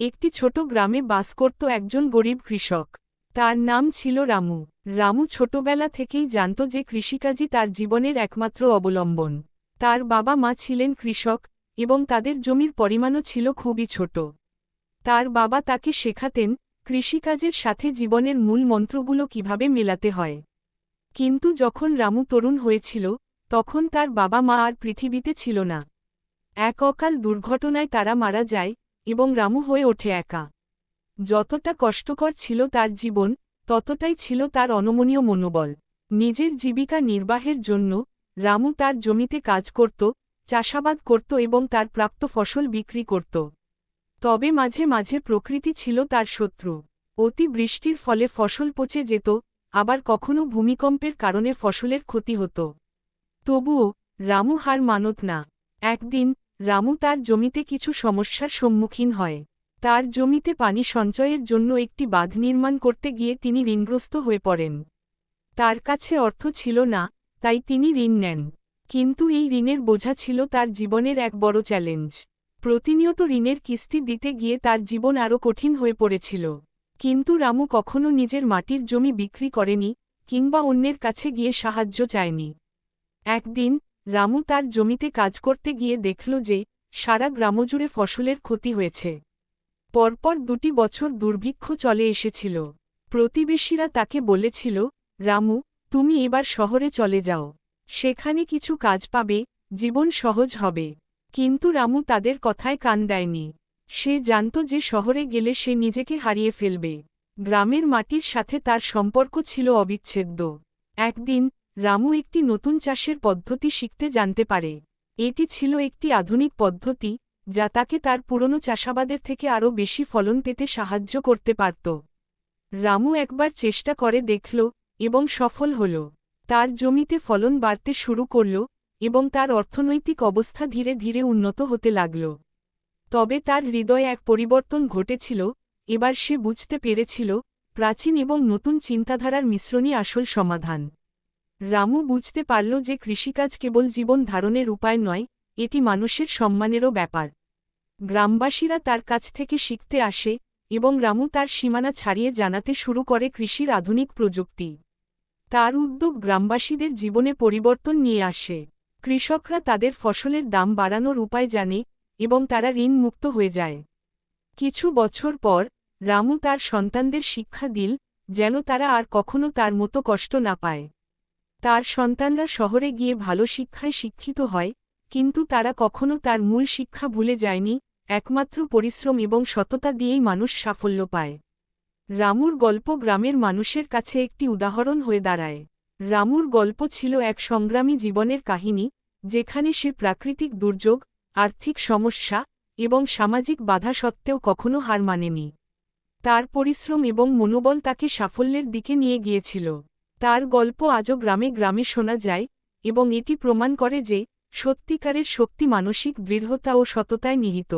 একটি ছোট গ্রামে বাস করত একজন গরিব কৃষক। তার নাম ছিল রামু। রামু ছোটবেলা থেকেই জানত যে কৃষিকাজই তার জীবনের একমাত্র অবলম্বন। তার বাবা মা ছিলেন কৃষক এবং তাদের জমির পরিমাণও ছিল খুবই ছোট। তার বাবা তাকে শেখাতেন কৃষিকাজের সাথে জীবনের মূল মন্ত্রগুলো কীভাবে মেলাতে হয়। কিন্তু যখন রামু তরুণ হয়েছিল, তখন তার বাবা মা আর পৃথিবীতে ছিল না। এক অকাল দুর্ঘটনায় তারা মারা যায় এবং রামু হয়ে ওঠে একা। যতটা কষ্টকর ছিল তার জীবন, ততটাই ছিল তার অনমনীয় মনোবল। নিজের জীবিকা নির্বাহের জন্য রামু তার জমিতে কাজ করত, চাষাবাদ করত এবং তার প্রাপ্ত ফসল বিক্রি করত। তবে মাঝে মাঝে প্রকৃতি ছিল তার শত্রু। অতি বৃষ্টির ফলে ফসল পচে যেত, আবার কখনও ভূমিকম্পের কারণে ফসলের ক্ষতি হতো। তবুও রামু হার মানত না। একদিন রামু তার জমিতে কিছু সমস্যার সম্মুখীন হয়। তার জমিতে পানি সঞ্চয়ের জন্য একটি বাঁধ নির্মাণ করতে গিয়ে তিনি ঋণগ্রস্ত হয়ে পড়েন। তার কাছে অর্থ ছিল না, তাই তিনি ঋণ নেন। কিন্তু এই ঋণের বোঝা ছিল তার জীবনের এক বড় চ্যালেঞ্জ। প্রতিনিয়ত ঋণের কিস্তি দিতে গিয়ে তার জীবন আরও কঠিন হয়ে পড়েছিল। কিন্তু রামু কখনো নিজের মাটির জমি বিক্রি করেনি, কিংবা অন্যের কাছে গিয়ে সাহায্য চায়নি। একদিন রামু তার জমিতে কাজ করতে গিয়ে দেখল যে সারা গ্রামজুড়ে ফসলের ক্ষতি হয়েছে। পরপর দুটি বছর দুর্ভিক্ষ চলে এসেছিল। প্রতিবেশীরা তাকে বলেছিল, রামু, তুমি এবার শহরে চলে যাও। সেখানে কিছু কাজ পাবে, জীবন সহজ হবে। কিন্তু রামু তাদের কথায় কান দেয়নি। সে জানত যে শহরে গেলে সে নিজেকে হারিয়ে ফেলবে। গ্রামের মাটির সাথে তার সম্পর্ক ছিল অবিচ্ছেদ্য। একদিন রামু একটি নতুন চাষের পদ্ধতি শিখতে জানতে পারে। এটি ছিল একটি আধুনিক পদ্ধতি, যা তাকে তার পুরনো চাষাবাদের থেকে আরও বেশি ফলন পেতে সাহায্য করতে পারত। রামু একবার চেষ্টা করে দেখল এবং সফল হল। তার জমিতে ফলন বাড়তে শুরু করল এবং তার অর্থনৈতিক অবস্থা ধীরে ধীরে উন্নত হতে লাগল। তবে তার হৃদয়ে এক পরিবর্তন ঘটেছিল, এবার সে বুঝতে পেরেছিল, প্রাচীন এবং নতুন চিন্তাধারার মিশ্রণই আসল সমাধান। রামু বুঝতে পারল যে কৃষিকাজ কেবল জীবন ধারণের উপায় নয়, এটি মানুষের সম্মানেরও ব্যাপার। গ্রামবাসীরা তার কাছ থেকে শিখতে আসে এবং রামু তার সীমানা ছাড়িয়ে জানাতে শুরু করে কৃষির আধুনিক প্রযুক্তি। তার উদ্যোগ গ্রামবাসীদের জীবনে পরিবর্তন নিয়ে আসে। কৃষকরা তাদের ফসলের দাম বাড়ানোর উপায় জানে এবং তারা ঋণ মুক্ত হয়ে যায়। কিছু বছর পর, রামু তার সন্তানদের শিক্ষা দিল যেন তারা আর কখনো তার মতো কষ্ট না পায়। তার সন্তানরা শহরে গিয়ে ভালো শিক্ষায় শিক্ষিত হয়, কিন্তু তারা কখনো তার মূল শিক্ষা ভুলে যায়নি, একমাত্র পরিশ্রম এবং সততা দিয়েই মানুষ সাফল্য পায়। রামুর গল্প গ্রামের মানুষের কাছে একটি উদাহরণ হয়ে দাঁড়ায়। রামুর গল্প ছিল এক সংগ্রামী জীবনের কাহিনী, যেখানে সে প্রাকৃতিক দুর্যোগ, আর্থিক সমস্যা এবং সামাজিক বাধা সত্ত্বেও কখনো হার মানেনি। তার পরিশ্রম এবং মনোবল তাকে সাফল্যের দিকে নিয়ে গিয়েছিল। তার গল্প আজও গ্রামে গ্রামে শোনা যায় এবং এটি প্রমাণ করে যে সত্যিকারের শক্তি মানসিক দৃঢ়তা ও সততায় নিহিত।